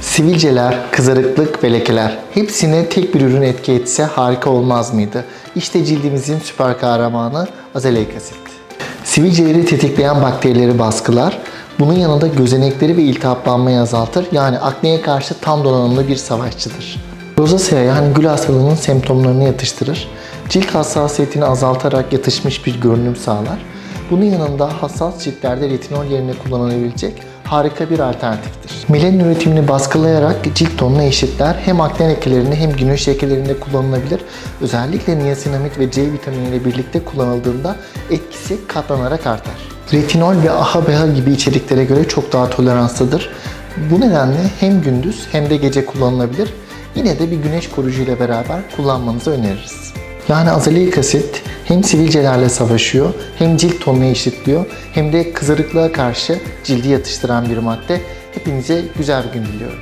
Sivilceler, kızarıklık ve lekeler hepsine tek bir ürün etki etse harika olmaz mıydı? İşte cildimizin süper kahramanı azaleik asit. Sivilceleri tetikleyen bakterileri baskılar, bunun yanında gözenekleri ve iltihaplanmayı azaltır. Yani akneye karşı tam donanımlı bir savaşçıdır. Rozasea yani gül hastalığının semptomlarını yatıştırır. Cilt hassasiyetini azaltarak yatışmış bir görünüm sağlar. Bunun yanında hassas ciltlerde retinol yerine kullanılabilecek harika bir alternatiftir. Melanin üretimini baskılayarak cilt tonunu eşitler. Hem akne lekelerini hem güneş lekelerinde kullanılabilir. Özellikle niasinamid ve C vitamini ile birlikte kullanıldığında etkisi katlanarak artar. Retinol ve AHA gibi içeriklere göre çok daha toleranslıdır. Bu nedenle hem gündüz hem de gece kullanılabilir. Yine de bir güneş koruyucu ile beraber kullanmanızı öneririz. Yani azaleik asit hem sivilcelerle savaşıyor, hem cilt tonunu eşitliyor, hem de kızarıklığa karşı cildi yatıştıran bir madde. Hepinize güzel bir gün diliyorum.